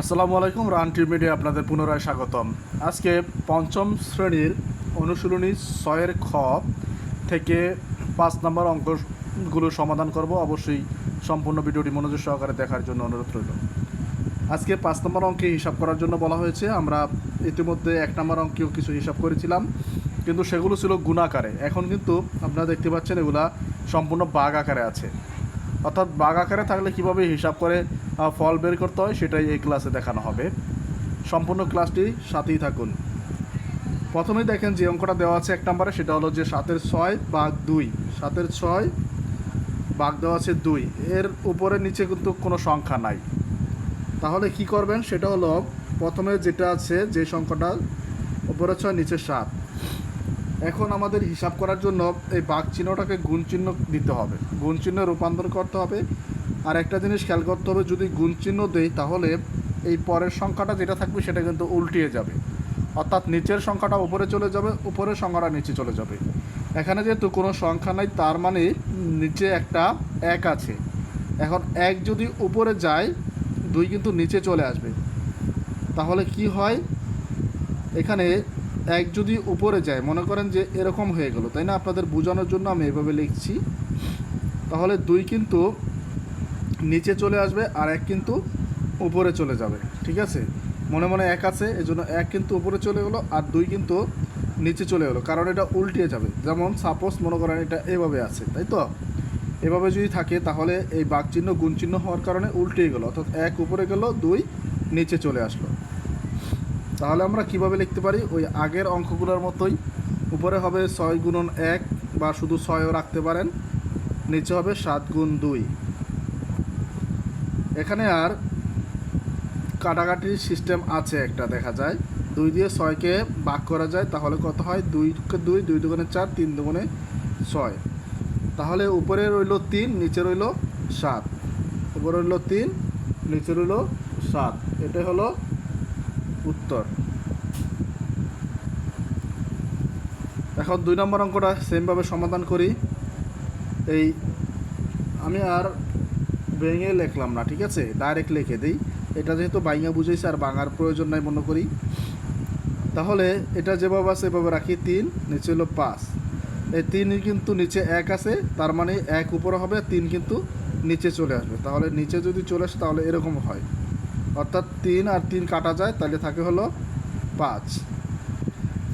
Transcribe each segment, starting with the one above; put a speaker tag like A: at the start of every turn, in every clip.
A: আসসালামু আলাইকুম রানটি মিডিয়া আপনাদের পুনরায় স্বাগতম। আজকে পঞ্চম শ্রেণির অনুশীলনী ছয়ের খ থেকে পাঁচ নম্বর অঙ্কগুলো সমাধান করব। অবশ্যই সম্পূর্ণ ভিডিওটি মনোযোগ সহকারে দেখার জন্য অনুরোধ রইল। আজকে পাঁচ নম্বর অঙ্কে হিসাব করার জন্য বলা হয়েছে, আমরা ইতিমধ্যে এক নম্বর অঙ্কেও কিছু হিসাব করেছিলাম, কিন্তু সেগুলো ছিল গুণাকারে এখন কিন্তু আপনারা দেখতে পাচ্ছেন এগুলা সম্পূর্ণ বাঘ আকারে আছে। অর্থাৎ বাঘ আকারে থাকলে কীভাবে হিসাব করে ফল বের করতে হয় সেটাই এই ক্লাসে দেখানো হবে। সম্পূর্ণ ক্লাসটি সাথেই থাকুন। প্রথমেই দেখেন যে অঙ্কটা দেওয়া আছে এক নম্বরে, সেটা হলো যে সাতের ছয় বাঘ দুই। সাতের ছয় বাঘ দেওয়া আছে দুই। এর উপরে নিচে কিন্তু কোনো সংখ্যা নাই। তাহলে কি করবেন? সেটা হলো প্রথমে যেটা আছে, যে সংখ্যাটা উপরে ছয় নিচে সাত। এখন আমাদের হিসাব করার জন্য এই বাঘ চিহ্নটাকে গুণ চিহ্ন দিতে হবে। গুণ চিহ্নে রূপান্তর করতে হবে। আর একটা জিনিস খেয়াল করতে হবে, যদি গুণ চিহ্ন দেই তাহলে এই পরের সংখ্যাটা যেটা থাকবে সেটা কিন্তু উল্টিয়ে যাবে। অর্থাৎ নিচের সংখ্যাটা উপরে চলে যাবে, উপরের সংখ্যাটা নিচে চলে যাবে। এখানে যেহেতু কোনো সংখ্যা নাই, তার মানে নিচে একটা এক আছে। এখন এক যদি উপরে যায়, দুই কিন্তু নিচে চলে আসবে। তাহলে কি হয়? এখানে এক যদি উপরে যায়, মনে করেন যে এরকম হয়ে গেল, তাই না? আপনাদের বোঝানোর জন্য আমি এভাবে লিখছি। তাহলে দুই কিন্তু নিচে চলে আসবে আর এক কিন্তু উপরে চলে যাবে, ঠিক আছে? মনে মনে এক আছে, এজন্য এক কিন্তু উপরে চলে গেলো আর দুই কিন্তু নিচে চলে গেলো, কারণ এটা উল্টিয়ে যাবে। যেমন সাপোজ মনে করেন এটা এভাবে আছে, তাই তো? এভাবে যদি থাকে, তাহলে এই বাঘ চিহ্ন গুণ চিহ্ন হওয়ার কারণে উল্টিয়ে গেলো, অর্থাৎ এক উপরে গেল, দুই নিচে চলে আসলো। তাহলে আমরা কীভাবে লিখতে পারি? ওই আগের অঙ্কগুলোর মতোই। উপরে হবে ছয় গুণন এক বা শুধু ছয়ও রাখতে পারেন। নিচে হবে সাত গুণ দুই। এখানে আর কাটাকাটির সিস্টেম আছে একটা, দেখা যায়। দুই দিয়ে ছয়কে ভাগ করা যায়, তাহলে কত হয়? দুই দুই দুই দুগুণে চার, তিন দুগুণে ছয়। তাহলে উপরে রইল তিন, নিচে রইল সাত। উপরে রইল তিন, নিচে রইল সাত। এটা হলো উত্তর। এখন দুই নম্বর অঙ্কটা সেমভাবে সমাধান করি। এই আমি আর ভেঙে লিখলাম না, ঠিক আছে? ডাইরেক্ট লিখে দিই। এটা যেহেতু বাইঙা বুঝেছে আর বাঙার প্রয়োজন নাই মনে করি। তাহলে এটা যেভাবে আছে এভাবে রাখি, তিন, নিচে হলো পাঁচ। এই তিন কিন্তু নিচে এক আছে, তার মানে এক উপরে হবে, তিন কিন্তু নিচে চলে আসবে। তাহলে নিচে যদি চলে আসে, তাহলে এরকম হয়। অর্থাৎ তিন আর তিন কাটা যায়, তাহলে থাকে হলো পাঁচ।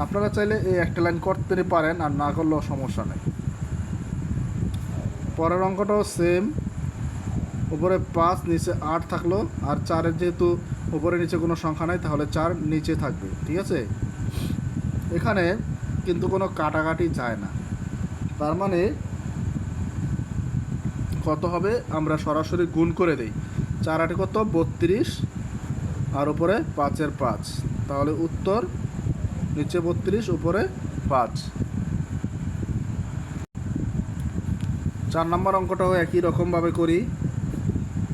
A: আপনারা চাইলে এই একটা লাইন করতে পারেন আর না করলেও সমস্যা নেই। পরের অঙ্কটাও সেম উপরে পাঁচ, নিচে আট থাকল, আর চারের যেহেতু উপরে নিচে কোনো সংখ্যা নাই, তাহলে চার নিচে থাকবে, ঠিক আছে? এখানে কিন্তু কোনো কাটাকাটি যায় না। তার মানে কত হবে? আমরা সরাসরি গুণ করে দেই। চার আটে কত? বত্রিশ। আর উপরে পাঁচের পাঁচ। তাহলে উত্তর নিচে বত্রিশ, উপরে পাঁচ। চার নম্বর অঙ্কটাও একই রকমভাবে করি।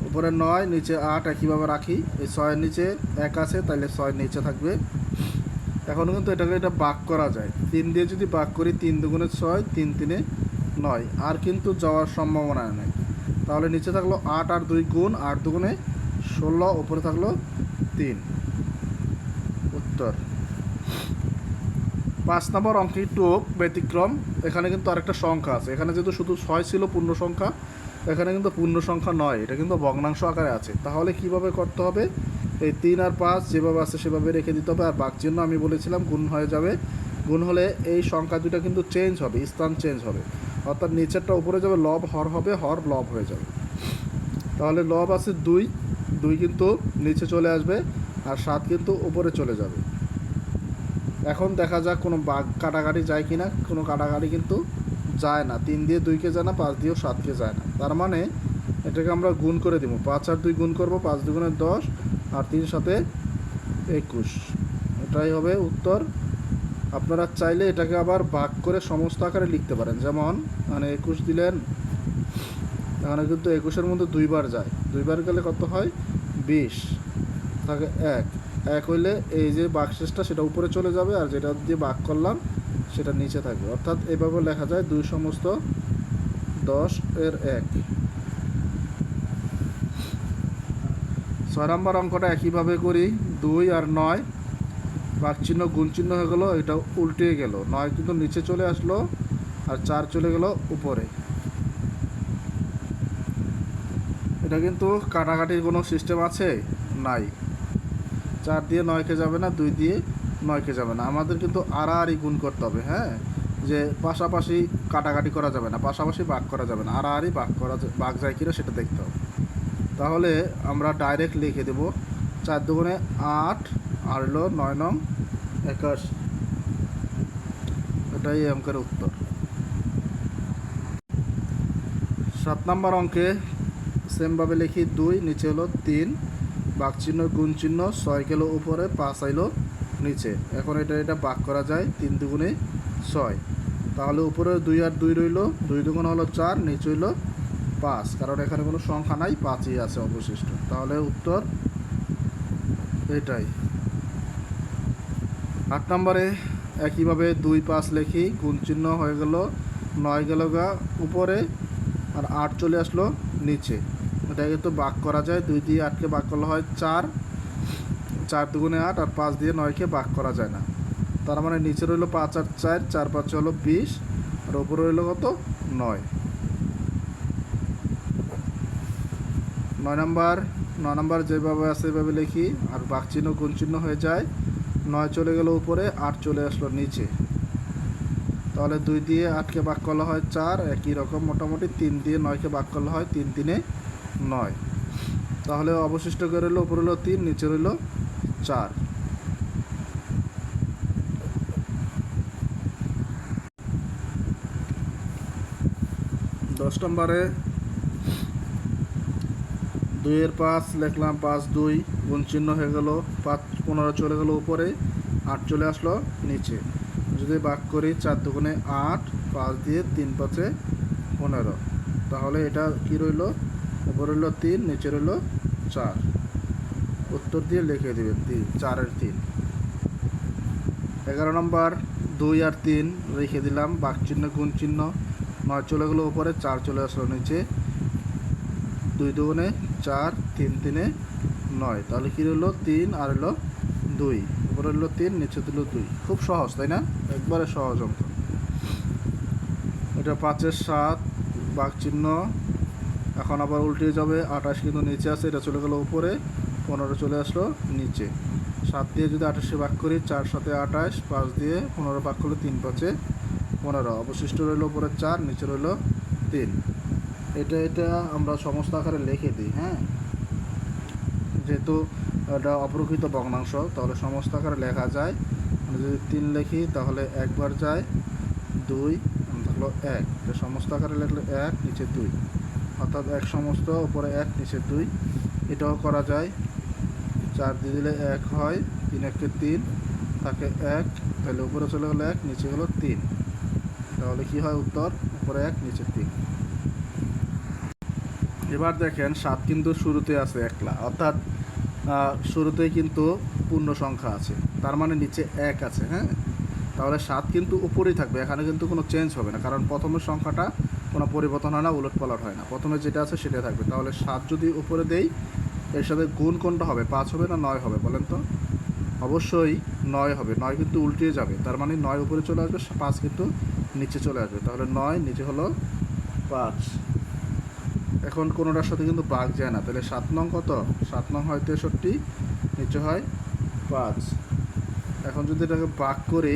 A: উপরে নয়, নিচে আট একইভাবে রাখি। এই ছয়ের নিচে এক আছে তাহলে ছয়ের নিচে থাকবে। এখন কিন্তু এটাকে এটা বাক করা যায়। তিন দিয়ে যদি বাক করি, তিন দুগুণে ছয়, তিন তিনে নয়। আর কিন্তু যাওয়ার সম্ভাবনা নেই। তাহলে নিচে থাকল আট আর দুই গুণ, আট দুগুণে ষোলো, উপরে থাকল তিন। উত্তর। পাঁচ নম্বর অঙ্কে একটু ব্যতিক্রম। এখানে কিন্তু আরেকটা সংখ্যা আছে। এখানে যেহেতু শুধু ছয় ছিল পূর্ণ সংখ্যা, এখানে কিন্তু পূর্ণ সংখ্যা নয়। এটা কিন্তু ভগ্নাংশ আকারে আছে। তাহলে কীভাবে করতে হবে? এই তিন আর পাঁচ যেভাবে আছে সেভাবে রেখে দিতে হবে। আর বাক চিহ্ন আমি বলেছিলাম গুণ হয়ে যাবে। গুণ হলে এই সংখ্যা দুটো কিন্তু চেঞ্জ হবে, স্থান চেঞ্জ হবে। অর্থাৎ নিচেরটা উপরে যাবে, লব হর হবে, হর লব হয়ে যাবে। তাহলে লব আছে দুই। দুই কিন্তু নিচে চলে আসবে আর সাত কিন্তু উপরে চলে যাবে। এখন দেখা যাক কোনো বাঘ কাটাকাটি যায় কি না কোনো কাটাকাটি কিন্তু যায় না। তিন দিয়ে দুইকে যায় না, পাঁচ দিয়েও সাতকে যায় না। তার মানে এটাকে আমরা গুণ করে দিব। পাঁচ আর দুই গুণ করব, পাঁচ দুগুণে দশ আর তিন সাথে একুশ। এটাই হবে উত্তর। আপনারা চাইলে এটাকে আবার ভাগ করে সমস্ত আকারে লিখতে পারেন। যেমন মানে একুশ দিলেন এখানে কিন্তু একুশের মধ্যে দুইবার যায়। দুইবার গেলে কত হয়? বিশ। থাকে এক। এক হইলে এই যে বাক্সেসটা সেটা উপরে চলে যাবে আর যেটা দিয়ে বাক করলাম সেটা নিচে থাকবে। অর্থাৎ এভাবে লেখা যায় দুই সমস্ত দশ এর এক। ছয় নম্বর অঙ্কটা একইভাবে করি। দুই আর নয়। বাঘ চিহ্ন গুণ চিহ্ন হয়ে গেলো, এটা উল্টে গেল। নয় কিন্তু নিচে চলে আসলো আর চার চলে গেল উপরে। এটা কিন্তু কাটাকাটির কোনো সিস্টেম আছে? নাই। চার দিয়ে নয়কে যাবে না, দুই দিয়ে নয়কে যাবে না। আমাদের কিন্তু আড়াআড়ি গুণ করতে হবে হ্যাঁ? যে পাশাপাশি কাটাকাটি করা যাবে না, পাশাপাশি বাঘ করা যাবে না। আড়াআড়ি বাঘ করা বাঘ যায় কিনা সেটা দেখতে হবে। তাহলে আমরা ডাইরেক্ট লিখে দেব, চার দুগুণে আট আর হলো নয় নং একাশ। এটাই অঙ্কের উত্তর। সাত নম্বর অঙ্কে সেমভাবে লিখি দুই, নিচে হলো তিন বাঘ চিহ্ন, গুণ চিহ্ন, ছয় গেল উপরে, পাঁচ আইলো নিচে। এখন এটা এটা বাঘ করা যায় তিন দুগুণে ছয়। তাহলে উপরে দুই আর দুই রইল, দুই দুগুণ হলো চার, নিচে হইল পাঁচ। কারণ এখানে কোনো সংখ্যা নাই, পাঁচই আছে অবশিষ্ট। তাহলে উত্তর এটাই। আট নম্বরে একইভাবে দুই পাঁচ লেখি, গুণ চিহ্ন হয়ে গেল, নয় গেল গা উপরে, আর আট চলে আসলো নিচে। এটাকে তো বাক করা যায়, দুই দিয়ে আটকে বাক করলে হয় চার। চার দুগুণে আট আর পাঁচ দিয়ে নয়কে বাক করা যায় না। তার মানে নিচে রইল পাঁচ আর চার চার পাঁচ হলো বিশ, আর উপরে রইল কত? নয়। নয় নাম্বার নয় নাম্বার যেভাবে আছে সেভাবে লিখি, আর বাক চিহ্ন, গুণ চিহ্ন হয়ে যায়। নয় চলে গেল উপরে, আট চলে আসলো নিচে। তাহলে দুই দিয়ে আটকে বাক করলে হয় চার, একই রকম মোটামুটি তিন দিয়ে নয়কে বাক করলে হয় তিন তিনে নয়। তাহলে অবশিষ্ট রইল উপরে রইল তিন, নিচে রইল চার। দশ নম্বরে দুইয়ের পাঁচ লিখলাম, পাঁচ, দুই, গুণ চিহ্ন হয়ে গেল, পাঁচ, পনেরো চলে গেল উপরে, আট চলে আসলো নিচে। যদি বাক করি চার দুগুণে আট, পাঁচ দিয়ে তিন পাঁচে পনেরো। তাহলে এটা কি রইল? উপরে হলো তিন নিচে হলো চার। উত্তর দিয়ে লিখে দেবেন তিন, চারের তিন। এগারো নম্বর, দুই আর তিন রেখে দিলাম, বাক চিহ্ন, গুণ চিহ্ন। নয় চলে গেলো উপরে, চার চলে আসলো নিচে। দুই দুগুণে চার, তিন তিনে নয়। তাহলে কী রইল? তিন আর হলো দুই। উপরে হলো তিন, নিচে দিল দুই। খুব সহজ, তাই না? একবারে সহজ অঙ্ক। এটা পাঁচের সাত বাঘ চিহ্ন এখন আবার উল্টে যাবে, আঠাশ কিন্তু নিচে আছে, এটা চলে গেলো উপরে, পনেরো চলে আসলো নিচে। সাত দিয়ে যদি আঠাশে ভাগ করি, চার সাথে আঠাশ, পাঁচ দিয়ে পনেরো ভাগ করলে তিন পাঁচে পনেরো। অবশিষ্ট রইল উপরে চার, নিচে রইল তিন। এটা এটা আমরা সমস্ত আকারে লিখে দিই হ্যাঁ? যেহেতু এটা অপ্রকৃত ভগ্নাংশ, তাহলে সমস্ত আকারে লেখা যায়। যদি তিন লিখি, তাহলে একবার যায় দুই থাকল এক। এটা সমস্ত আকারে লিখলে এক, নিচে দুই। অর্থাৎ এক সমস্ত, উপরে এক, নিচে দুই। এটাও করা যায়। চার দিয়ে দিলে এক হয়, তিন এককে তিন থাকে এক। তাহলে উপরে চলে গেলো এক, নিচে গেলো তিন। তাহলে কি হয় উত্তর? উপরে এক, নিচে তিন। এবার দেখেন, সাত কিন্তু শুরুতে আছে একলা। অর্থাৎ শুরুতেই কিন্তু পূর্ণ সংখ্যা আছে। তার মানে নিচে এক আছে হ্যাঁ? তাহলে সাত কিন্তু উপরেই থাকবে। এখানে কিন্তু কোনো চেঞ্জ হবে না, কারণ প্রথমের সংখ্যাটা কোনো পরিবর্তন হয় না উলট পালট হয় না। প্রথমে যেটা আছে সেটাই থাকবে। তাহলে সাত যদি উপরে দেই, এর সাথে গুণ কোনটা হবে? পাঁচ হবে না নয় হবে বলেন তো? অবশ্যই নয় হবে। নয় কিন্তু উল্টিয়ে যাবে। তার মানে নয় উপরে চলে আসবে, পাঁচ কিন্তু নিচে চলে আসবে। তাহলে নয় নিচে হলো পাঁচ। এখন কোনোটার সাথে কিন্তু বাঘ যায় না। তাহলে সাত নং কত? সাত নং হয় তেষট্টি, নিচে হয় পাঁচ। এখন যদি এটাকে বাঘ করি,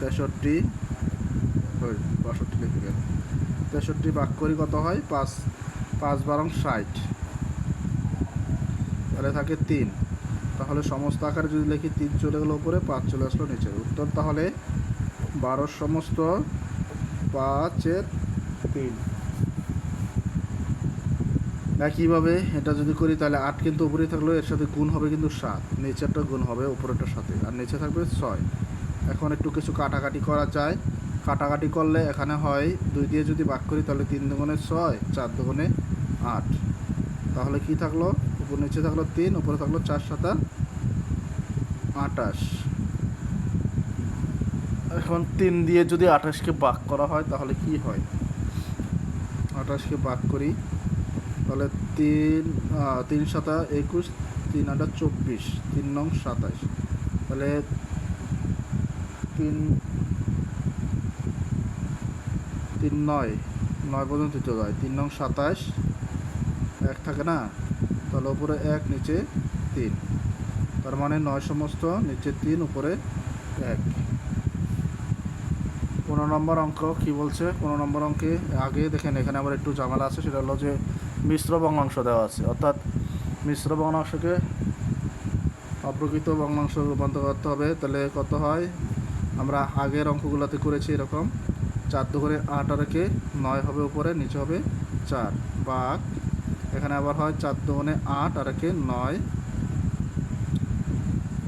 A: তেষট্টি বাষট্টি লিখে গেল। তেষট্টি বাঘ করি কত হয়? পাঁচ পাঁচ বারং ষাট। তাহলে থাকে তিন। তাহলে সমস্ত আকারে যদি লিখি, তিন চলে গেলো উপরে, পাঁচ চলে আসলো নিচে। উত্তর তাহলে বারোর সমস্ত পাঁচের তিন। একইভাবে এটা যদি করি, তাহলে আট কিন্তু উপরে থাকলেও এর সাথে গুণ হবে কিন্তু সাত। নিচেরটা গুণ হবে উপরেরটার সাথে আর নিচে থাকবে ছয়। এখন একটু কিছু কাটাকাটি করা যায়। কাটাকাটি করলে এখানে হয় দুই দিয়ে যদি ভাগ করি তাহলে তিন দুগুণে ছয়, চার দুগুণে আট। তাহলে কি থাকল? উপর নিচে থাকল তিন, উপরে থাকল চার সাতা আটাশ। এখন তিন দিয়ে যদি আঠাশকে বাক করা হয় তাহলে কি হয়? আঠাশকে বাক করি, তাহলে তিন তিন সাতা একুশ, তিন আটা চব্বিশ, তিন নং সাতাশ। তাহলে তিন তিন নয় নয় পর্যন্ত দিতে যায়। তিন নং সাতাশ, এক থাকে না? তাহলে উপরে এক, নিচে তিন। তার মানে নয় সমস্ত, নিচে তিন, উপরে এক। পনেরো নম্বর অঙ্ক কি বলছে? পনেরো নম্বর অঙ্কে আগে দেখেন, এখানে আবার একটু ঝামেলা আছে, সেটা হলো যে মিশ্র ভগ্নাংশ দেওয়া আছে। অর্থাৎ মিশ্র ভগ্নাংশকে অপ্রকৃত ভগ্নাংশ রূপান্তর করতে হবে। তাহলে কত হয়? আমরা আগের অঙ্কগুলোতে করেছি এরকম। চার দু করে আট আর নয় হবে উপরে, নিচে হবে চার। বা এখানে আবার হয় চার দুগুণে আট আর একে নয়।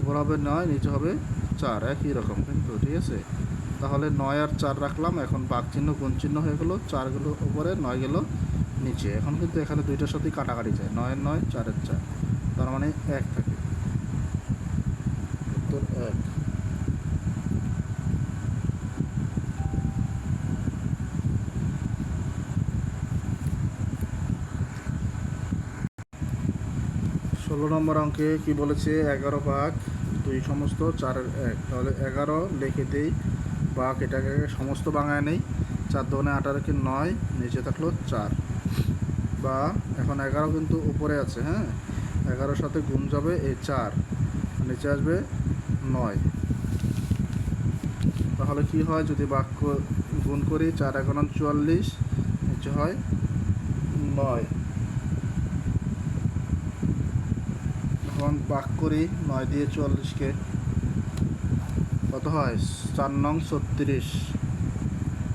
A: উপর হবে নয়, নিচে হবে চার, একই রকম কিন্তু, ঠিক আছে? তাহলে নয় আর চার রাখলাম, এখন বাঘ চিহ্ন, গুণ চিহ্ন হয়ে গেলো চারগুলো উপরে, নয় গেল নিচে। এখন কিন্তু এখানে দুইটার সাথেই কাটাকাটি যায় নয়ের নয়, চারের চার। তার মানে এক থাকে। উত্তর এক। ষোলো নম্বর অঙ্কে কি বলেছে? এগারো ভাগ দুই সমস্ত চারের এক। তাহলে এগারো লিখে দেই। ভাগ এটাকে সমস্ত বাঙায় নেই। চার দোকানে আঠারোকে নয়? নিচে থাকল চার। বা এখন এগারো কিন্তু উপরে আছে হ্যাঁ? এগারোর সাথে গুণ যাবে এই চার। নিচে আসবে নয়। তাহলে কি হয়? যদি বাক্য গুণ করি, চার এখন চুয়াল্লিশ, নিচে হয় নয়। এখন ভাগ করি নয় দিয়ে চুয়াল্লিশকে কত হয়? চার নং ছত্রিশ।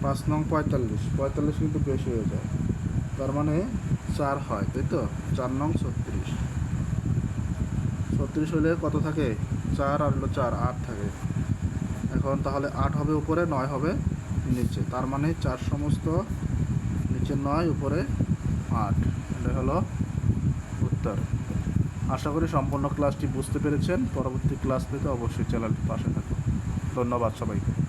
A: পাঁচ নং পঁয়তাল্লিশ। পঁয়তাল্লিশ কিন্তু বেশি হয়ে যায়। তার মানে চার হয়, তাই তো? চার নং ছত্রিশ। ছত্রিশ হলে কত থাকে? চার আর হলো চার, আট থাকে। এখন তাহলে আট হবে উপরে, নয় হবে নিচে। তার মানে চার সমস্ত নিচে নয়, উপরে আট। এটা হলো উত্তর। আশা করি সম্পূর্ণ ক্লাসটি বুঝতে পেরেছেন। পরবর্তী ক্লাস পেতে অবশ্যই চ্যানেলটি পাশে থাকুন। ধন্যবাদ সবাইকে।